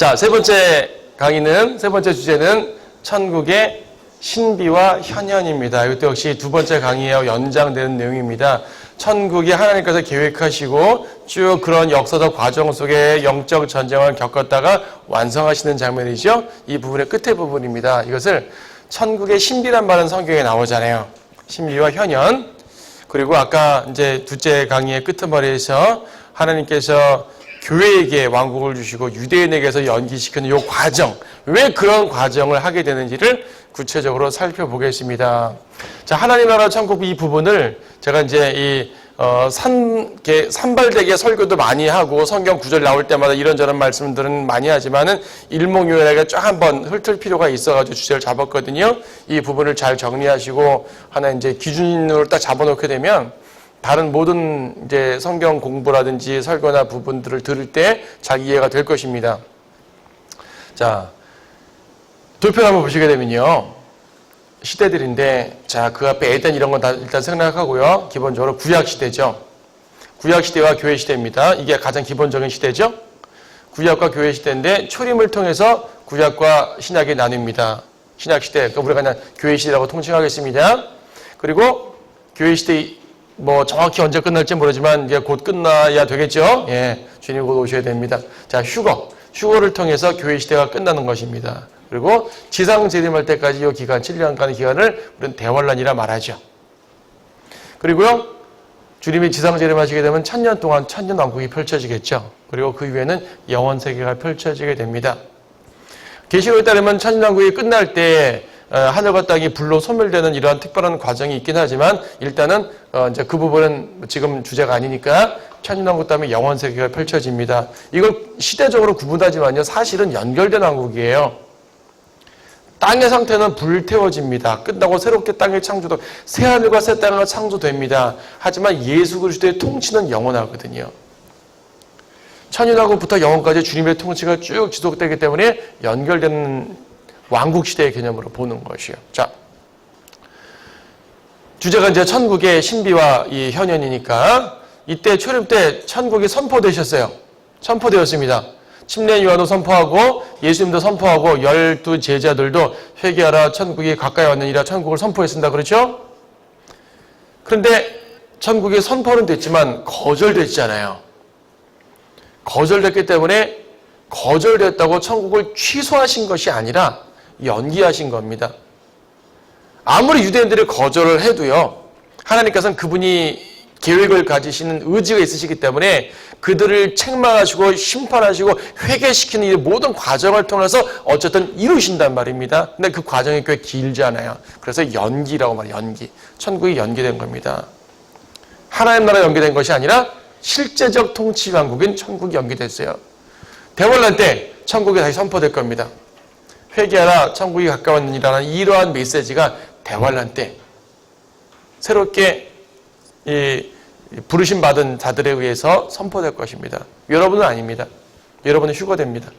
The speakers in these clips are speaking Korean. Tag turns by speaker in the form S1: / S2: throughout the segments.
S1: 자, 세 번째 강의는, 세 번째 주제는 천국의 신비와 현현입니다. 이것도 역시 두 번째 강의와 연장되는 내용입니다. 천국이 하나님께서 계획하시고 쭉 그런 역사적 과정 속에 영적 전쟁을 겪었다가 완성하시는 장면이죠. 이 부분의 끝에 부분입니다. 이것을 천국의 신비란 말은 성경에 나오잖아요. 신비와 현현. 그리고 아까 이제 둘째 강의의 끄트머리에서 하나님께서 교회에게 왕국을 주시고 유대인에게서 연기시키는 이 과정, 왜 그런 과정을 하게 되는지를 구체적으로 살펴보겠습니다. 자, 하나님 나라 천국 이 부분을 제가 이제 이 어, 산, 게, 산발되게 설교도 많이 하고 성경 구절 나올 때마다 이런저런 말씀들은 많이 하지만은 일목요연하게 쫙 한번 훑을 필요가 있어가지고 주제를 잡았거든요. 이 부분을 잘 정리하시고 하나 이제 기준으로 딱 잡아놓게 되면 다른 모든 이제 성경 공부라든지 설교나 부분들을 들을 때 잘 이해가 될 것입니다. 자, 돌편 한번 보시게 되면요. 시대들인데, 자, 그 앞에 에덴 이런 건 다 일단 생각하고요. 기본적으로 구약 시대죠. 구약 시대와 교회 시대입니다. 이게 가장 기본적인 시대죠. 구약과 교회 시대인데 초림을 통해서 구약과 신약이 나뉩니다. 신약 시대, 그러니까 우리가 그냥 교회 시대라고 통칭하겠습니다. 그리고 교회 시대 뭐 정확히 언제 끝날지 모르지만 이제 곧 끝나야 되겠죠. 예, 주님 곧 오셔야 됩니다. 자, 휴거, 휴거를 통해서 교회 시대가 끝나는 것입니다. 그리고 지상 재림할 때까지 이 기간 7년간의 기간을 우리는 대환란이라 말하죠. 그리고요, 주님이 지상 재림하시게 되면 천년 동안 천년 왕국이 펼쳐지겠죠. 그리고 그 이후에는 영원 세계가 펼쳐지게 됩니다. 계시록에 따르면 천년 왕국이 끝날 때 어, 하늘과 땅이 불로 소멸되는 이러한 특별한 과정이 있긴 하지만 일단은 어, 이제 그 부분은 지금 주제가 아니니까 천년왕국 다음에 영원 세계가 펼쳐집니다. 이걸 시대적으로 구분하지만요 사실은 연결된 왕국이에요. 땅의 상태는 불태워집니다. 끝나고 새롭게 땅의 창조도 새 하늘과 새 땅을 창조됩니다. 하지만 예수 그리스도의 통치는 영원하거든요. 천년왕국부터 영원까지 주님의 통치가 쭉 지속되기 때문에 연결되는 왕국 시대의 개념으로 보는 것이요. 자, 주제가 이제 천국의 신비와 이 현현이니까 이때 초림 때 천국이 선포되셨어요. 선포되었습니다. 침례 요한도 선포하고 예수님도 선포하고 열두 제자들도 회개하라 천국이 가까이 왔느니라 천국을 선포했습니다. 그렇죠? 그런데 천국이 선포는 됐지만 거절됐잖아요. 거절됐기 때문에 거절됐다고 천국을 취소하신 것이 아니라 연기하신 겁니다. 아무리 유대인들이 거절을 해도요, 하나님께서는 그분이 계획을 가지시는 의지가 있으시기 때문에 그들을 책망하시고 심판하시고 회개시키는 이 모든 과정을 통해서 어쨌든 이루신단 말입니다. 근데 그 과정이 꽤 길지 않아요. 그래서 연기라고 말해요. 연기. 천국이 연기된 겁니다. 하나님 나라 연기된 것이 아니라 실제적 통치 왕국인 천국이 연기됐어요. 대원란 때 천국이 다시 선포될 겁니다. 회개하라 천국이 가까웠느니라는 이러한 메시지가 대환란 때 새롭게 이 부르심 받은 자들에 의해서 선포될 것입니다. 여러분은 아닙니다. 여러분은 휴거됩니다.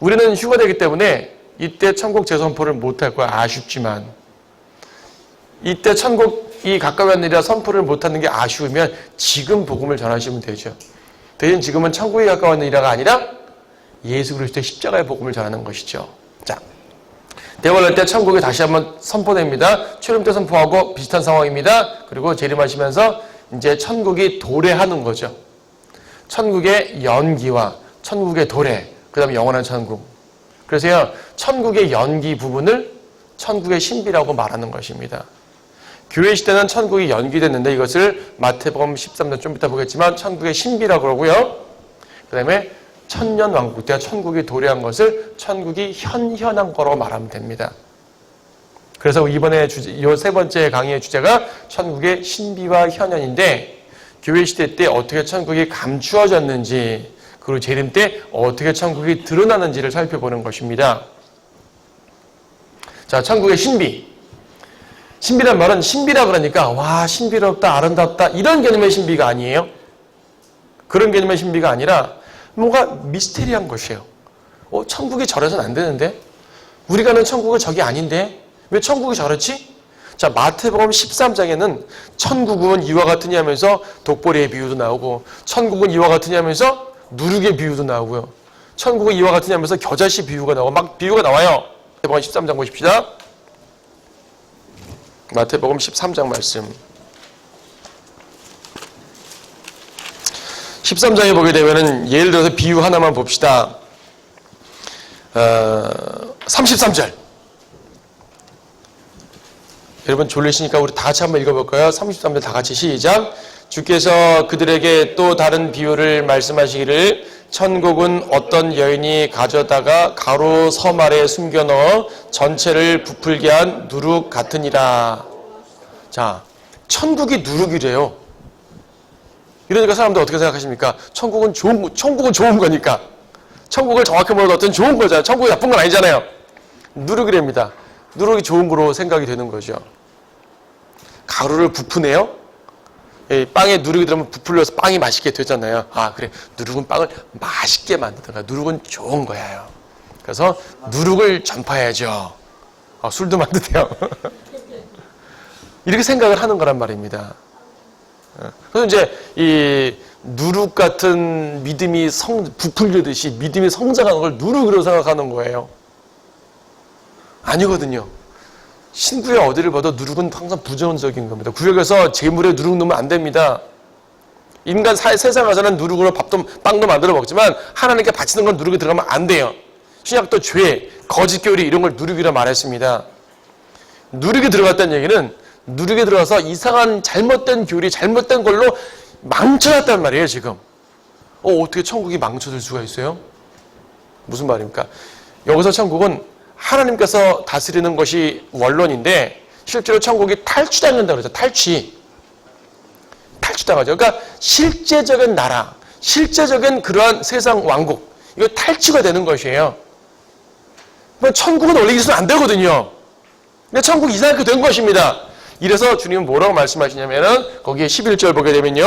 S1: 우리는 휴거되기 때문에 이때 천국 재선포를 못할 거야 아쉽지만 이때 천국이 가까웠느니라 선포를 못하는 게 아쉬우면 지금 복음을 전하시면 되죠. 대신 지금은 천국이 가까웠느니라가 아니라 예수 그리스도의 십자가의 복음을 전하는 것이죠. 자, 대원할 때 천국이 다시 한번 선포됩니다. 출임 때 선포하고 비슷한 상황입니다. 그리고 재림하시면서 이제 천국이 도래하는 거죠. 천국의 연기와 천국의 도래, 그 다음에 영원한 천국. 그래서요, 천국의 연기 부분을 천국의 신비라고 말하는 것입니다. 교회 시대는 천국이 연기됐는데 이것을 마태복음 13장 좀 이따 보겠지만 천국의 신비라고 그러고요. 그 다음에 천년 왕국 때 천국이 도래한 것을 천국이 현현한 거로 말하면 됩니다. 그래서 이번에 이세 번째 강의의 주제가 천국의 신비와 현현인데 교회 시대 때 어떻게 천국이 감추어졌는지 그리고 재림 때 어떻게 천국이 드러나는지를 살펴보는 것입니다. 자, 천국의 신비. 신비란 말은 신비라 그러니까 와 신비롭다 아름답다 이런 개념의 신비가 아니에요. 그런 개념의 신비가 아니라 뭔가 미스테리한 것이에요. 어, 천국이 저래서는 안 되는데? 우리가 는 천국은 저기 아닌데? 왜 천국이 저렇지? 자, 마태복음 13장에는 천국은 이와 같으냐 하면서 독보리의 비유도 나오고, 천국은 이와 같으냐 하면서 누룩의 비유도 나오고요. 천국은 이와 같으냐 하면서 겨자씨 비유가 나오고 막 비유가 나와요. 마태복음 13장 보십시다. 마태복음 13장 말씀. 13장에 보게 되면은 예를 들어서 비유 하나만 봅시다. 어, 33절. 여러분 졸리시니까 우리 다 같이 한번 읽어볼까요? 33절 다 같이 시작. 주께서 그들에게 또 다른 비유를 말씀하시기를 천국은 어떤 여인이 가져다가 가로 섬 아래 숨겨 넣어 전체를 부풀게 한 누룩 같으니라. 자, 천국이 누룩이래요. 이러니까 사람들 어떻게 생각하십니까? 천국은 좋은, 천국은 좋은 거니까. 천국을 정확히 말해도 어떤 좋은 거잖아요. 천국이 나쁜 건 아니잖아요. 누룩이랍니다. 누룩이 좋은 거로 생각이 되는 거죠. 가루를 부푸네요. 이 빵에 누룩이 들어가면 부풀려서 빵이 맛있게 되잖아요. 아 그래 누룩은 빵을 맛있게 만든다. 누룩은 좋은 거예요. 그래서 누룩을 전파해야죠. 아, 술도 만드세요. 이렇게 생각을 하는 거란 말입니다. 어, 그래서 이제 이 누룩 같은 믿음이 성 부풀리듯이 믿음이 성장하는 걸 누룩으로 생각하는 거예요. 아니거든요. 신구의 어디를 봐도 누룩은 항상 부정적인 겁니다. 구역에서 재물에 누룩 넣으면 안 됩니다. 인간 사, 세상에서는 누룩으로 밥도 빵도 만들어 먹지만 하나님께 바치는 건 누룩이 들어가면 안 돼요. 신약도 죄, 거짓 교리 이런 걸 누룩이라 말했습니다. 누룩이 들어갔다는 얘기는 누룩이 들어가서 이상한 잘못된 교리, 잘못된 걸로 망쳐놨단 말이에요, 지금. 어, 어떻게 천국이 망쳐질 수가 있어요? 무슨 말입니까? 여기서 천국은 하나님께서 다스리는 것이 원론인데 실제로 천국이 탈취당한다 그러죠. 탈취. 탈취당하죠. 그러니까 실제적인 나라, 실제적인 그러한 세상 왕국, 이거 탈취가 되는 것이에요. 천국은 원래 있으면 안 되거든요. 근데 천국 이상하게 된 것입니다. 이래서 주님은 뭐라고 말씀하시냐면은 거기에 11절 보게 되면요.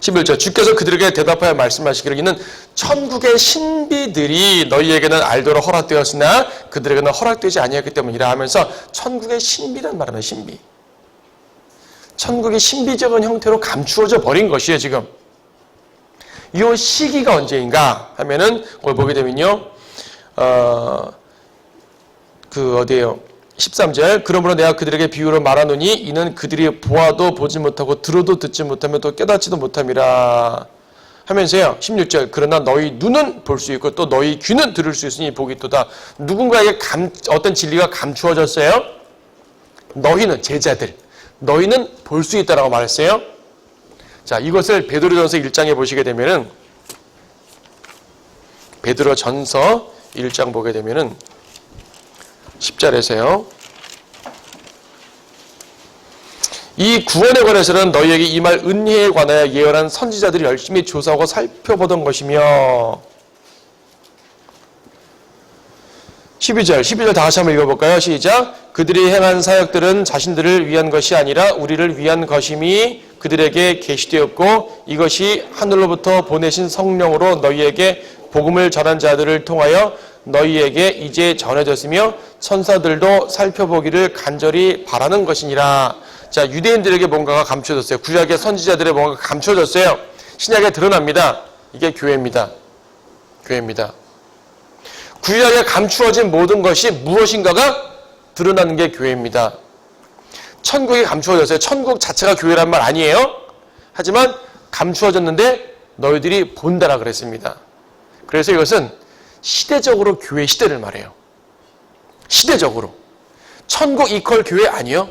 S1: 11절 주께서 그들에게 대답하여 말씀하시기를 이는 천국의 신비들이 너희에게는 알도록 허락되었으나 그들에게는 허락되지 아니었기 때문이라 하면서 천국의 신비란 말하는 신비. 천국이 신비적인 형태로 감추어져 버린 것이에요 지금. 이 시기가 언제인가 하면은 거기 보게 되면요. 어, 그 어디에요? 13절. 그러므로 내가 그들에게 비유로 말하노니 이는 그들이 보아도 보지 못하고 들어도 듣지 못하며 또 깨닫지도 못함이라 하면서요. 16절. 그러나 너희 눈은 볼 수 있고 또 너희 귀는 들을 수 있으니 복이 또다. 누군가에게 감, 어떤 진리가 감추어졌어요? 너희는 제자들. 너희는 볼 수 있다라고 말했어요. 자 이것을 베드로전서 1장에 보시게 되면은 베드로전서 1장 보게 되면은 10절에서요. 이 구원에 관해서는 너희에게 이 말 은혜에 관하여 예언한 선지자들이 열심히 조사하고 살펴보던 것이며 12절, 12절 다 같이 한번 읽어볼까요? 시작. 그들이 행한 사역들은 자신들을 위한 것이 아니라 우리를 위한 것임이 그들에게 계시되었고 이것이 하늘로부터 보내신 성령으로 너희에게 복음을 전한 자들을 통하여 너희에게 이제 전해졌으며 천사들도 살펴보기를 간절히 바라는 것이니라. 자, 유대인들에게 뭔가가 감춰졌어요. 구약의 선지자들의 뭔가가 감춰졌어요. 신약에 드러납니다. 이게 교회입니다. 교회입니다. 구약에 감추어진 모든 것이 무엇인가가 드러나는 게 교회입니다. 천국이 감추어졌어요. 천국 자체가 교회란 말 아니에요. 하지만 감추어졌는데 너희들이 본다라 그랬습니다. 그래서 이것은 시대적으로 교회 시대를 말해요. 시대적으로. 천국 이퀄 교회 아니요?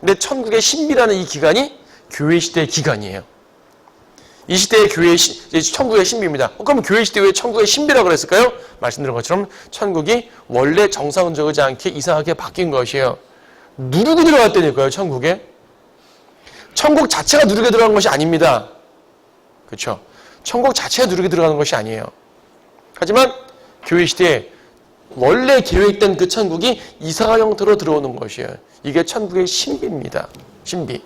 S1: 근데 천국의 신비라는 이 기간이 교회 시대의 기간이에요. 이 시대의 교회 시, 천국의 신비입니다. 어, 그럼 교회 시대 왜 천국의 신비라고 그랬을까요? 말씀드린 것처럼 천국이 원래 정상적이지 않게 이상하게 바뀐 것이에요. 누르고 들어갔다니까요, 천국에. 천국 자체가 누르게 들어간 것이 아닙니다. 그렇죠? 천국 자체가 누르게 들어가는 것이 아니에요. 하지만 교회 시대에 원래 계획된 그 천국이 이상한 형태로 들어오는 것이에요. 이게 천국의 신비입니다. 신비.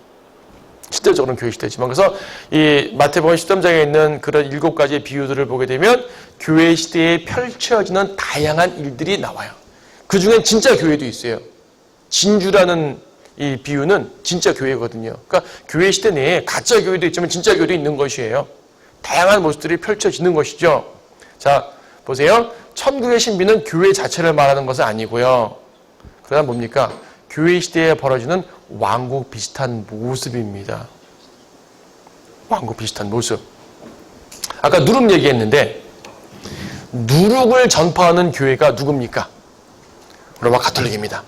S1: 실제적으로는 교회 시대지만 그래서 이 마태복음 13장에 있는 그런 일곱 가지의 비유들을 보게 되면 교회 시대에 펼쳐지는 다양한 일들이 나와요. 그 중엔 진짜 교회도 있어요. 진주라는 이 비유는 진짜 교회거든요. 그러니까 교회 시대 내에 가짜 교회도 있지만 진짜 교회도 있는 것이에요. 다양한 모습들이 펼쳐지는 것이죠. 자, 보세요. 천국의 신비는 교회 자체를 말하는 것은 아니고요. 그러나 뭡니까? 교회 시대에 벌어지는 왕국 비슷한 모습입니다. 왕국 비슷한 모습. 아까 누룩 얘기했는데 누룩을 전파하는 교회가 누굽니까? 로마 카톨릭입니다.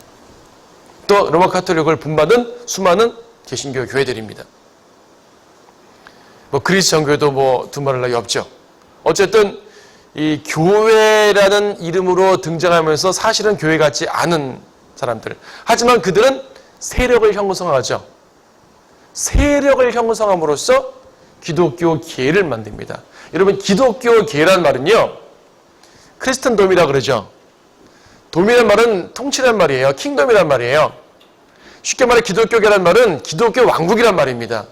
S1: 또 로마 카톨릭을 분받은 수많은 개신교 교회들입니다. 뭐 그리스 정교도 뭐 두말할 나위 없죠. 어쨌든 이 교회라는 이름으로 등장하면서 사실은 교회 같지 않은 사람들. 하지만 그들은 세력을 형성하죠. 세력을 형성함으로써 기독교 계를 만듭니다. 여러분 기독교 계란 말은요. 크리스턴돔이라 그러죠. 돔이란 말은 통치란 말이에요. 킹덤이란 말이에요. 쉽게 말해 기독교계란 말은 기독교 왕국이란 말입니다.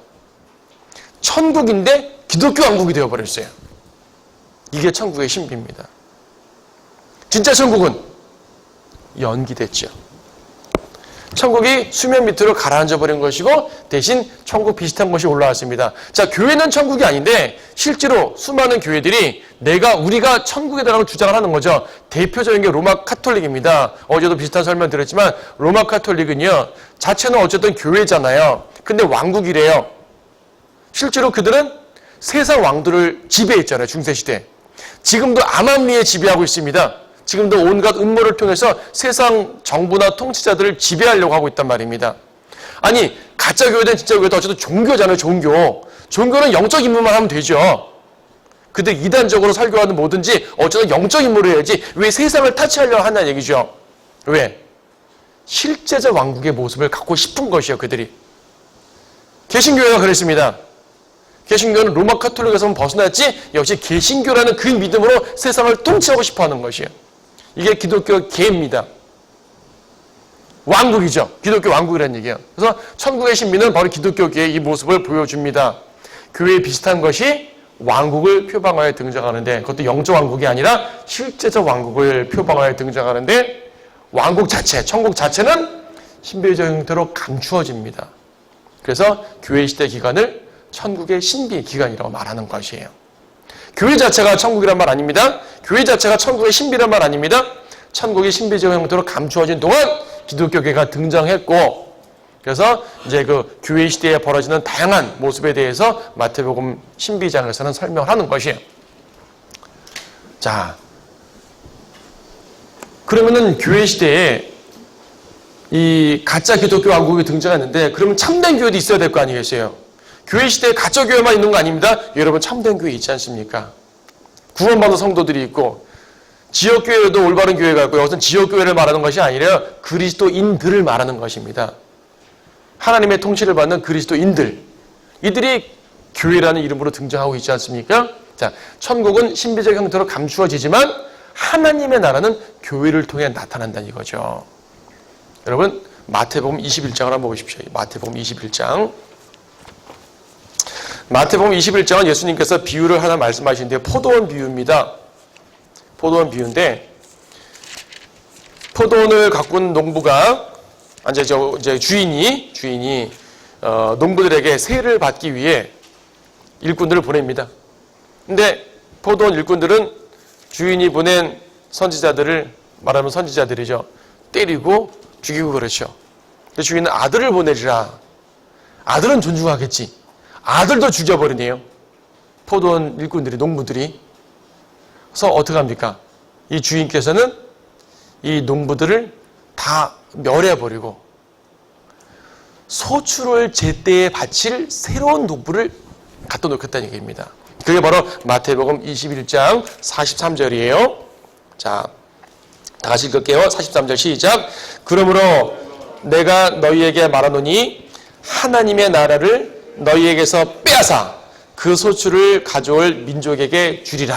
S1: 천국인데 기독교 왕국이 되어버렸어요. 이게 천국의 신비입니다. 진짜 천국은 연기됐죠. 천국이 수면 밑으로 가라앉아 버린 것이고 대신 천국 비슷한 것이 올라왔습니다. 자, 교회는 천국이 아닌데 실제로 수많은 교회들이 내가 우리가 천국이라고 주장을 하는 거죠. 대표적인 게 로마 카톨릭입니다. 어제도 비슷한 설명 드렸지만 로마 카톨릭은요. 자체는 어쨌든 교회잖아요. 근데 왕국이래요. 실제로 그들은 세상 왕들을 지배했잖아요. 중세 시대. 지금도 암암리에 지배하고 있습니다. 지금도 온갖 음모를 통해서 세상 정부나 통치자들을 지배하려고 하고 있단 말입니다. 아니 가짜 교회든 진짜 교회든 어쨌든 종교잖아요. 종교. 종교는 영적 임무만 하면 되죠. 그들 이단적으로 설교하는 뭐든지 어쨌든 영적 임무를 해야지 왜 세상을 타치하려고 한다는 얘기죠. 왜? 실제적 왕국의 모습을 갖고 싶은 것이요. 그들이. 개신교회가 그랬습니다. 개신교는 로마 카톨릭에서 벗어났지 역시 개신교라는 그 믿음으로 세상을 통치하고 싶어하는 것이에요. 이게 기독교 계입니다. 왕국이죠. 기독교 왕국이라는 얘기예요. 그래서 천국의 신비는 바로 기독교계의 이 모습을 보여줍니다. 교회에 비슷한 것이 왕국을 표방하여 등장하는데 그것도 영적 왕국이 아니라 실제적 왕국을 표방하여 등장하는데 왕국 자체, 천국 자체는 신비적 형태로 감추어집니다. 그래서 교회 시대 기간을 천국의 신비 기간이라고 말하는 것이에요. 교회 자체가 천국이란 말 아닙니다. 교회 자체가 천국의 신비란 말 아닙니다. 천국의 신비적 형태로 감추어진 동안 기독교계가 등장했고 그래서 이제 그 교회 시대에 벌어지는 다양한 모습에 대해서 마태복음 신비장에서는 설명을 하는 것이에요. 자, 그러면은 교회 시대에 이 가짜 기독교 왕국이 등장했는데 그러면 참된 교회도 있어야 될 거 아니겠어요? 교회 시대에 가짜 교회만 있는 거 아닙니다. 여러분 참된 교회 있지 않습니까? 구원받은 성도들이 있고 지역 교회도 올바른 교회가 있고 여기서 지역 교회를 말하는 것이 아니라 그리스도인들을 말하는 것입니다. 하나님의 통치를 받는 그리스도인들 이들이 교회라는 이름으로 등장하고 있지 않습니까? 자, 천국은 신비적 형태로 감추어지지만 하나님의 나라는 교회를 통해 나타난다는 이거죠. 여러분 마태복음 21장을 한번 보십시오. 마태복음 21장. 마태복음 21장은 예수님께서 비유를 하나 말씀하시는데 포도원 비유입니다. 포도원 비유인데 포도원을 가꾼 농부가 이제 저 이제 주인이 주인이 어, 농부들에게 세를 받기 위해 일꾼들을 보냅니다. 근데 포도원 일꾼들은 주인이 보낸 선지자들을 말하면 선지자들이죠. 때리고 죽이고 그렇죠. 주인은 아들을 보내리라. 아들은 존중하겠지. 아들도 죽여버리네요. 포도원 일꾼들이, 농부들이. 그래서 어떻게 합니까? 이 주인께서는 이 농부들을 다 멸해버리고 소출을 제때에 바칠 새로운 농부를 갖다 놓겠다는 얘기입니다. 그게 바로 마태복음 21장 43절이에요. 자, 다 같이 읽을게요. 43절 시작. 그러므로 내가 너희에게 말하노니 하나님의 나라를 너희에게서 빼앗아 그 소출을 가져올 민족에게 주리라.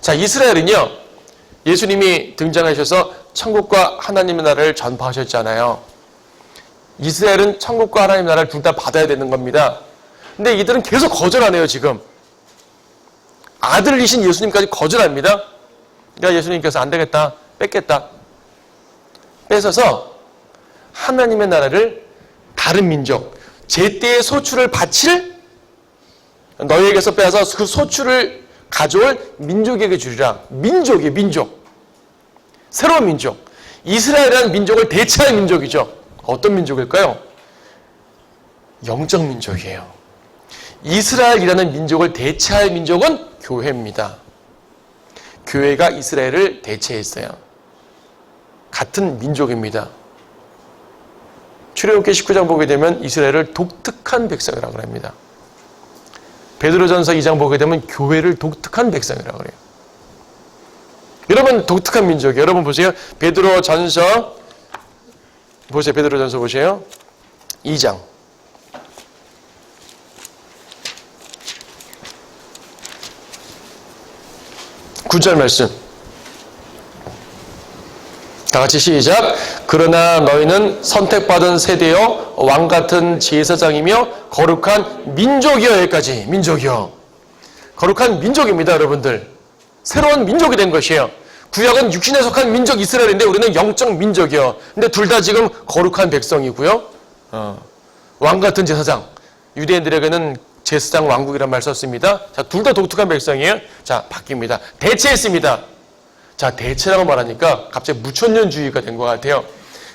S1: 자, 이스라엘은요, 예수님이 등장하셔서 천국과 하나님의 나라를 전파하셨잖아요. 이스라엘은 천국과 하나님의 나라를 둘 다 받아야 되는 겁니다. 근데 이들은 계속 거절하네요, 지금. 아들이신 예수님까지 거절합니다. 그러니까 예수님께서 안 되겠다, 뺏겠다. 뺏어서 하나님의 나라를 다른 민족, 제때의 소출을 바칠 너희에게서 빼앗아 그 소출을 가져올 민족에게 주리라. 민족이 민족. 새로운 민족. 이스라엘이라는 민족을 대체할 민족이죠. 어떤 민족일까요? 영적 민족이에요. 이스라엘이라는 민족을 대체할 민족은 교회입니다. 교회가 이스라엘을 대체했어요. 같은 민족입니다. 출애굽기 19장 보게 되면 이스라엘을 독특한 백성이라고 합니다. 베드로전서 2장 보게 되면 교회를 독특한 백성이라고 그래요. 여러분 독특한 민족이에요. 여러분 보세요. 베드로전서 보세요. 베드로전서 보세요. 2장 9절 말씀. 다 같이 시작. 그러나 너희는 선택받은 세대여 왕 같은 제사장이며 거룩한 민족이여 여기까지 민족이여. 거룩한 민족입니다, 여러분들. 새로운 민족이 된 것이에요. 구약은 육신에 속한 민족 이스라엘인데 우리는 영적 민족이요. 근데 둘 다 지금 거룩한 백성이고요. 어. 왕 같은 제사장. 유대인들에게는 제사장 왕국이란 말 썼습니다. 자, 둘 다 독특한 백성이에요. 자, 바뀝니다. 대체했습니다. 자, 대체라고 말하니까 갑자기 무천년주의가 된 것 같아요.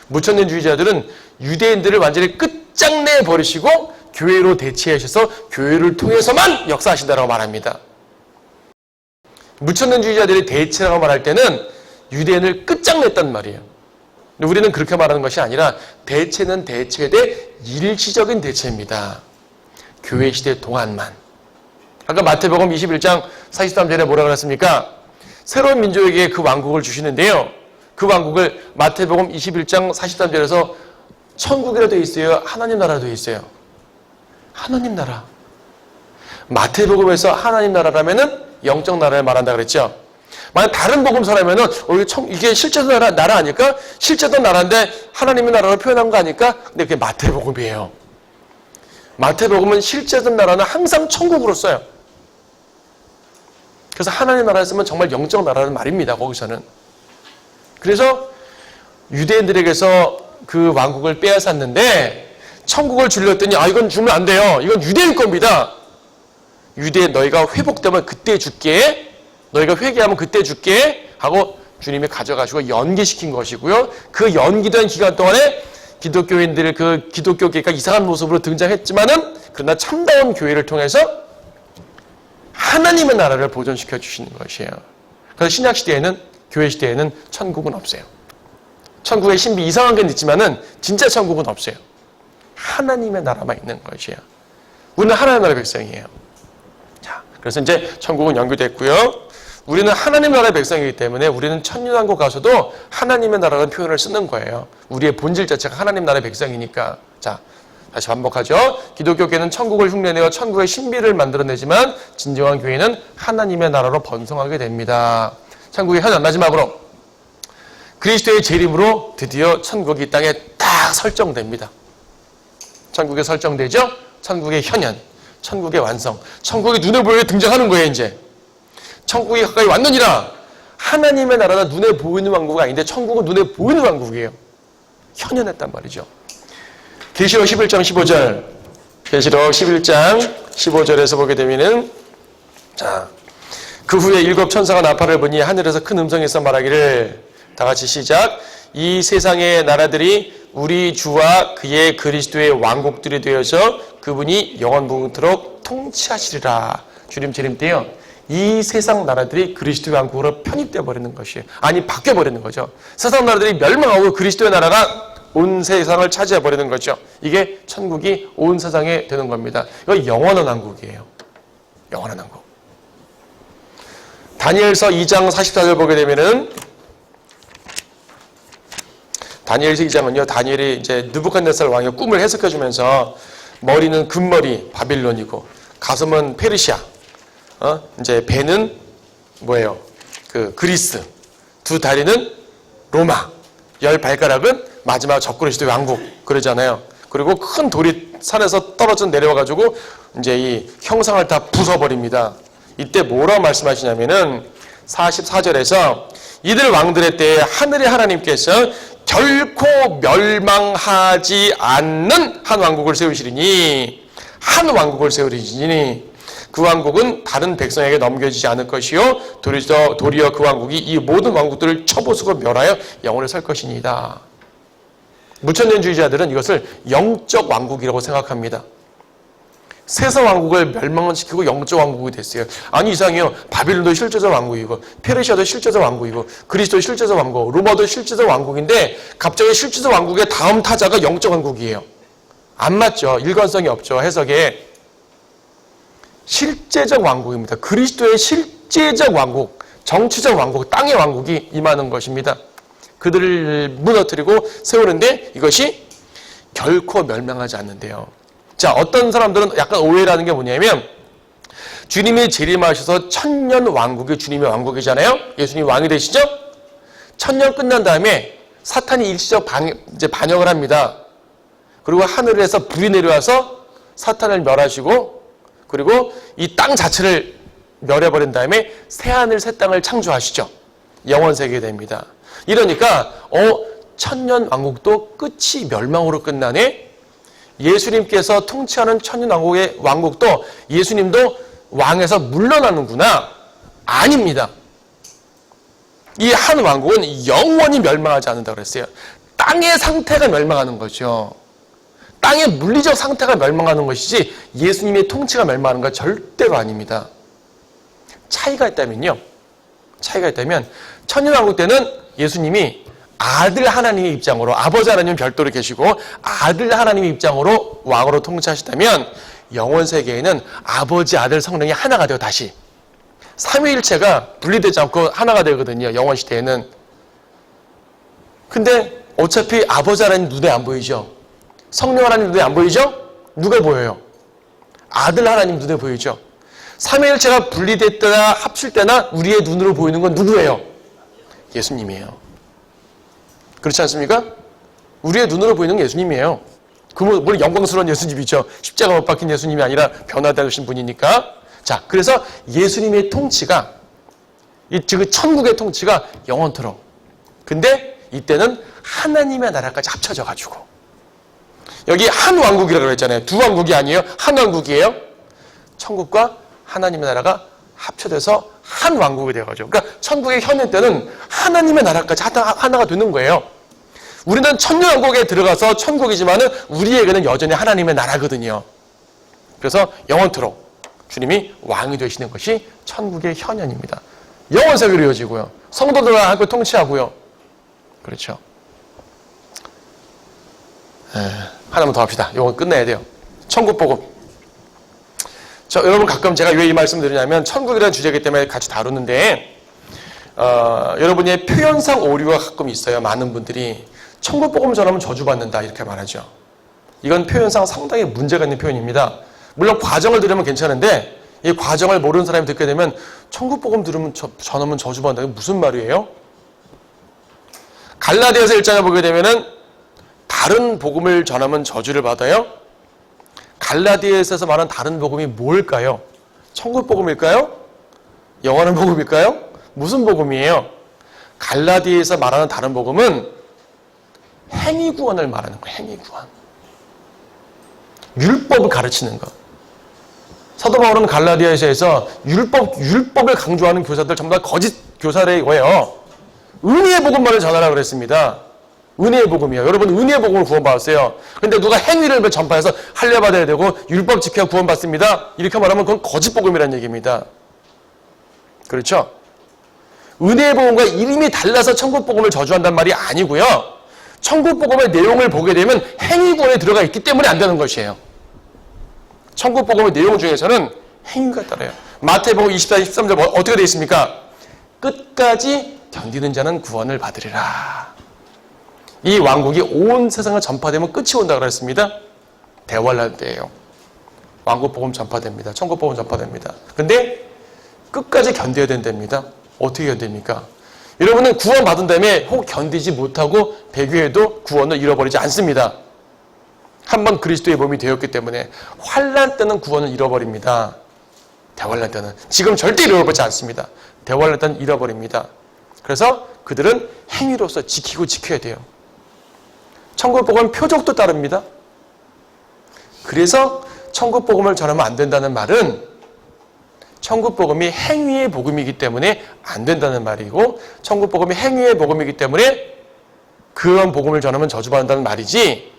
S1: 무천년주의자들은 유대인들을 완전히 끝장내 버리시고 교회로 대체하셔서 교회를 통해서만 역사하신다고 말합니다. 무천년주의자들이 대체라고 말할 때는 유대인을 끝장냈단 말이에요. 우리는 그렇게 말하는 것이 아니라 대체는 대체대 일시적인 대체입니다. 교회 시대 동안만. 아까 마태복음 21장 43절에 뭐라 그랬습니까? 새로운 민족에게 그 왕국을 주시는데요. 그 왕국을 마태복음 21장 43절에서 천국이라 되어 있어요. 하나님 나라 되어 있어요. 하나님 나라. 마태복음에서 하나님 나라라면은 영적 나라를 말한다 그랬죠. 만약 다른 복음서라면은 어, 이게, 실제도 나라, 나라 아닐까? 실제도 나라인데 하나님의 나라로 표현한 거 아닐까? 근데 그게 마태복음이에요. 마태복음은 실제된 나라는 항상 천국으로 써요. 그래서 하나님 나라에 쓰면 정말 영적 나라는 말입니다. 거기서는. 그래서 유대인들에게서 그 왕국을 빼앗았는데 천국을 했더니 아 이건 주면 안 돼요. 이건 유대인 겁니다. 유대 너희가 회복되면 그때 줄게. 너희가 회개하면 그때 줄게. 하고 주님이 가져가시고 연기시킨 것이고요. 그 연기된 기간 동안에 기독교인들 그 기독교계가 이상한 모습으로 등장했지만은 그러나 참다운 교회를 통해서 하나님의 나라를 보존시켜 주시는 것이에요. 그래서 신약 시대에는 교회 시대에는 천국은 없어요. 천국의 신비 이상한 게 있지만은 진짜 천국은 없어요. 하나님의 나라만 있는 것이에요. 우리는 하나님의 나라 백성이에요. 자, 그래서 이제 천국은 연결됐고요. 우리는 하나님 나라의 백성이기 때문에 우리는 천년왕국 가서도 하나님의 나라라는 표현을 쓰는 거예요. 우리의 본질 자체가 하나님 나라의 백성이니까. 자, 다시 반복하죠. 기독교계는 천국을 흉내내어 천국의 신비를 만들어내지만 진정한 교회는 하나님의 나라로 번성하게 됩니다. 천국의 현안 마지막으로 그리스도의 재림으로 드디어 천국이 땅에 딱 설정됩니다. 천국에 설정되죠? 천국의 현현, 천국의 완성, 천국이 눈에 보여 등장하는 거예요, 이제. 천국이 가까이 왔느니라. 하나님의 나라가 눈에 보이는 왕국이 아닌데 천국은 눈에 보이는 왕국이에요. 현현했단 말이죠. 계시록 11장 15절. 계시록 11장 15절에서 보게 되면은 자, 그 후에 일곱 천사가 나팔을 보니 하늘에서 큰 음성에서 말하기를 다 같이 시작. 이 세상의 나라들이 우리 주와 그의 그리스도의 왕국들이 되어서 그분이 영원무궁토록 통치하시리라. 주님 재림 때요. 이 세상 나라들이 그리스도의 왕국으로 편입되어 버리는 것이에요. 아니 바뀌어 버리는 거죠. 세상 나라들이 멸망하고 그리스도의 나라가 온 세상을 차지해 버리는 거죠. 이게 천국이 온 세상에 되는 겁니다. 이거 영원한 왕국이에요. 영원한 왕국. 다니엘서 2장 44절 보게 되면은 다니엘서 2장은요. 다니엘이 이제 느부갓네살 왕의 꿈을 해석해 주면서 머리는 금머리 바빌론이고 가슴은 페르시아. 어? 이제 배는 뭐예요? 그 그리스. 두 다리는 로마. 열 발가락은 마지막 적그리스도의 왕국 그러잖아요. 그리고 큰 돌이 산에서 떨어져 내려와가지고 이제 이 형상을 다 부숴버립니다. 이때 뭐라고 말씀하시냐면은 44절에서 이들 왕들의 때에 하늘의 하나님께서 결코 멸망하지 않는 한 왕국을 세우시리니 한 왕국을 세우리니 그 왕국은 다른 백성에게 넘겨지지 않을 것이요 도리어, 도리어 그 왕국이 이 모든 왕국들을 쳐부수고 멸하여 영원히 설 것이니이다. 무천년주의자들은 이것을 영적 왕국이라고 생각합니다. 세상 왕국을 멸망시키고 영적 왕국이 됐어요. 아니 이상해요. 바빌론도 실제적 왕국이고 페르시아도 실제적 왕국이고 그리스도 실제적 왕국, 로마도 실제적 왕국인데 갑자기 실제적 왕국의 다음 타자가 영적 왕국이에요. 안 맞죠. 일관성이 없죠. 해석에 실제적 왕국입니다. 그리스도의 실제적 왕국, 정치적 왕국, 땅의 왕국이 임하는 것입니다. 그들을 무너뜨리고 세우는데 이것이 결코 멸망하지 않는데요. 자, 어떤 사람들은 약간 오해라는 게 뭐냐면 주님이 재림하셔서 천년 왕국이 주님의 왕국이잖아요. 예수님 왕이 되시죠? 천년 끝난 다음에 사탄이 일시적 방, 이제 반역을 합니다. 그리고 하늘에서 불이 내려와서 사탄을 멸하시고 그리고 이 땅 자체를 멸해버린 다음에 새 하늘 새 땅을 창조하시죠. 영원 세계 됩니다. 이러니까 어 천년 왕국도 끝이 멸망으로 끝나네. 예수님께서 통치하는 천년 왕국의 왕국도 예수님도 왕에서 물러나는구나. 아닙니다. 이 한 왕국은 영원히 멸망하지 않는다 그랬어요. 땅의 상태가 멸망하는 거죠. 땅의 물리적 상태가 멸망하는 것이지 예수님의 통치가 멸망하는 건 절대로 아닙니다. 차이가 있다면요. 차이가 있다면 천년왕국 때는 예수님이 아들 하나님의 입장으로 아버지 하나님 별도로 계시고 아들 하나님의 입장으로 왕으로 통치하시다면 영원 세계에는 아버지 아들 성령이 하나가 되어 다시 삼위일체가 분리되지 않고 하나가 되거든요. 영원 시대에는. 근데 어차피 아버지 하나님 눈에 안 보이죠. 성령 하나님 눈에 안 보이죠? 누가 보여요? 아들 하나님 눈에 보이죠? 삼위일체가 분리됐거나 합칠 때나 우리의 눈으로 보이는 건 누구예요? 예수님이에요. 그렇지 않습니까? 우리의 눈으로 보이는 건 예수님이에요. 그 물론 영광스러운 예수님이죠. 십자가 못 박힌 예수님이 아니라 변화되신 분이니까. 자, 그래서 예수님의 통치가 이즉 천국의 통치가 영원토록. 근데 이때는 하나님의 나라까지 합쳐져 가지고 여기 한 왕국이라고 했잖아요. 두 왕국이 아니에요. 한 왕국이에요. 천국과 하나님의 나라가 합쳐져서 한 왕국이 되어가지고. 그러니까 천국의 현현 때는 하나님의 나라까지 하나, 하나가 되는 거예요. 우리는 천년왕국에 들어가서 천국이지만은 우리에게는 여전히 하나님의 나라거든요. 그래서 영원토록 주님이 왕이 되시는 것이 천국의 현현입니다. 영원 세계로 이어지고요. 성도들과 함께 통치하고요. 그렇죠. 에, 하나만 더 합시다. 이거 끝내야 돼요. 천국 복음. 자, 여러분 가끔 제가 왜 이 말씀 드리냐면 천국이라는 주제이기 때문에 같이 다루는데 어, 여러분의 표현상 오류가 가끔 있어요. 많은 분들이 천국 복음 전하면 저주받는다 이렇게 말하죠. 이건 표현상 상당히 문제가 있는 표현입니다. 물론 과정을 들으면 괜찮은데 이 과정을 모르는 사람이 듣게 되면 천국 복음 들으면 저, 전하면 저주받는다. 이게 무슨 말이에요? 갈라디아서 1장에 보게 되면은 다른 복음을 전하면 저주를 받아요. 갈라디아에서 말하는 다른 복음이 뭘까요? 천국 복음일까요? 영원한 복음일까요? 무슨 복음이에요? 갈라디아에서 말하는 다른 복음은 행위 구원을 말하는 거예요. 행위 구원. 율법을 가르치는 것. 사도 바울은 갈라디아에서 율법 율법을 강조하는 교사들 전부 다 거짓 교사래요. 은혜의 복음만을 전하라 그랬습니다. 은혜의 복음이요. 여러분 은혜의 복음을 구원받았어요. 근데 누가 행위를 전파해서 할례 받아야 되고 율법 지켜야 구원받습니다. 이렇게 말하면 그건 거짓 복음이라는 얘기입니다. 그렇죠? 은혜의 복음과 이름이 달라서 천국 복음을 저주한단 말이 아니고요. 천국 복음의 내용을 보게 되면 행위 구원에 들어가 있기 때문에 안 되는 것이에요. 천국 복음의 내용 중에서는 행위가 따라요. 마태복음 24, 13절 뭐 어떻게 되어 있습니까? 끝까지 견디는 자는 구원을 받으리라. 이 왕국이 온 세상을 전파되면 끝이 온다 그랬습니다. 대환란 때예요. 왕국 복음 전파됩니다. 천국 복음 전파됩니다. 근데 끝까지 견뎌야 된답니다. 어떻게 견딥니까? 여러분은 구원 받은 다음에 혹 견디지 못하고 배교해도 구원을 잃어버리지 않습니다. 한번 그리스도의 몸이 되었기 때문에 환란 때는 구원을 잃어버립니다. 대환란 때는 지금 절대 잃어버리지 않습니다. 대환란 때는 잃어버립니다. 그래서 그들은 행위로서 지키고 지켜야 돼요. 천국 복음 표적도 따릅니다. 그래서 천국 복음을 전하면 안 된다는 말은 천국 복음이 행위의 복음이기 때문에 안 된다는 말이고 천국 복음이 행위의 복음이기 때문에 그런 복음을 전하면 저주받는다는 말이지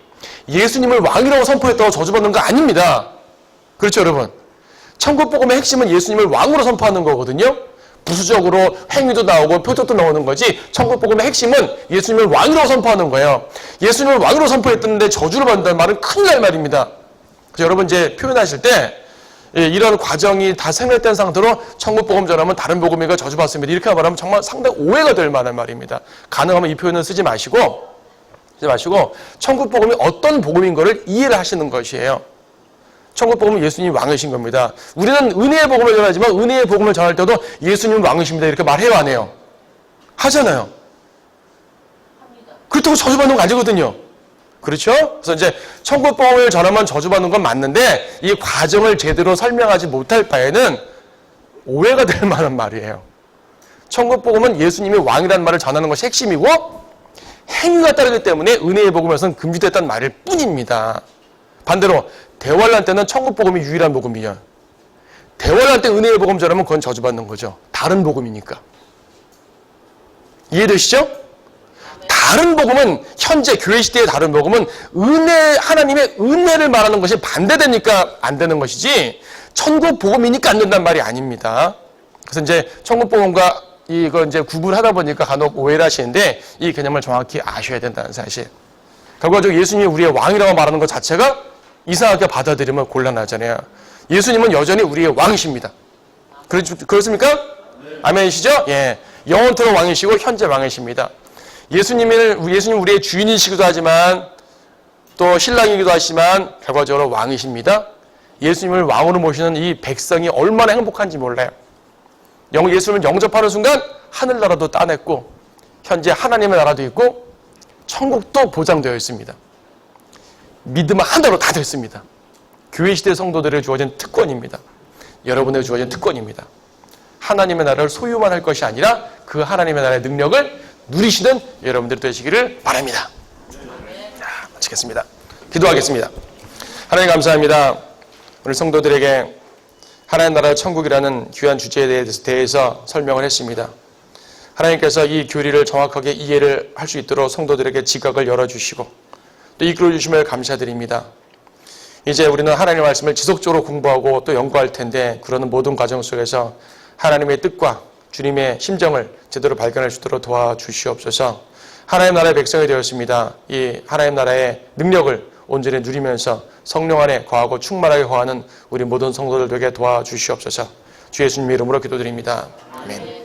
S1: 예수님을 왕이라고 선포했다고 저주받는 거 아닙니다. 그렇죠, 여러분? 천국 복음의 핵심은 예수님을 왕으로 선포하는 거거든요. 부수적으로 행위도 나오고 표적도 나오는 거지 천국 복음의 핵심은 예수님을 왕으로 선포하는 거예요. 예수님을 왕으로 선포했는데 저주를 받는다는 말은 큰일 날 말입니다. 그래서 여러분 이제 표현하실 때 예, 이런 과정이 다 생략된 상태로 천국 복음 전하면 다른 복음이가 저주받습니다. 이렇게 말하면 정말 상당히 오해가 될 만한 말입니다. 가능하면 이 표현은 쓰지 마시고 쓰지 마시고 천국 복음이 어떤 복음인 것을 이해를 하시는 것이에요. 천국 복음은 예수님이 왕이신 겁니다. 우리는 은혜의 복음을 전하지만 은혜의 복음을 전할 때도 예수님 왕이십니다. 이렇게 말해요, 안 해요? 하잖아요. 그렇다고 저주받는 거 아니거든요. 그렇죠? 그래서 이제 천국 복음을 전하면 저주받는 건 맞는데 이 과정을 제대로 설명하지 못할 바에는 오해가 될 만한 말이에요. 천국 복음은 예수님이 왕이라는 말을 전하는 것이 핵심이고 행위가 따르기 때문에 은혜의 복음에서는 금지됐다는 말일 뿐입니다. 반대로 대환란 때는 천국 복음이 유일한 복음이에요. 대환란 때 은혜의 복음 전하면 그건 저주받는 거죠. 다른 복음이니까. 이해되시죠? 다른 복음은 현재 교회 시대의 다른 복음은 은혜 하나님의 은혜를 말하는 것이 반대되니까 안 되는 것이지 천국 복음이니까 안 된다는 말이 아닙니다. 그래서 이제 천국 복음과 이거 이제 구분하다 보니까 간혹 오해를 하시는데 이 개념을 정확히 아셔야 된다는 사실. 결과적으로 예수님이 우리의 왕이라고 말하는 것 자체가 이상하게 받아들이면 곤란하잖아요. 예수님은 여전히 우리의 왕이십니다. 그렇, 그렇습니까? 아멘이시죠? 예. 영원토록 왕이시고 현재 왕이십니다. 예수님을, 예수님 우리의 주인이시기도 하지만 또 신랑이기도 하지만 결과적으로 왕이십니다. 예수님을 왕으로 모시는 이 백성이 얼마나 행복한지 몰라요. 영, 예수님을 영접하는 순간 하늘나라도 따냈고 현재 하나님의 나라도 있고 천국도 보장되어 있습니다. 믿음 하나로 다 됐습니다. 교회 시대 성도들에 주어진 특권입니다. 여러분에게 주어진 특권입니다. 하나님의 나라를 소유만 할 것이 아니라 그 하나님의 나라의 능력을 누리시는 여러분들 되시기를 바랍니다. 자, 마치겠습니다. 기도하겠습니다. 하나님 감사합니다. 오늘 성도들에게 하나님 나라의 천국이라는 귀한 주제에 대해서 설명을 했습니다. 하나님께서 이 교리를 정확하게 이해를 할 수 있도록 성도들에게 지각을 열어주시고 또 이끌어 주심을 감사드립니다. 이제 우리는 하나님의 말씀을 지속적으로 공부하고 또 연구할 텐데 그러는 모든 과정 속에서 하나님의 뜻과 주님의 심정을 제대로 발견할 수 있도록 도와주시옵소서. 하나님 나라의 백성이 되었습니다. 이 하나님 나라의 능력을 온전히 누리면서 성령 안에 거하고 충만하게 거하는 우리 모든 성도들 되게 도와주시옵소서. 주 예수님 이름으로 기도드립니다. 아멘.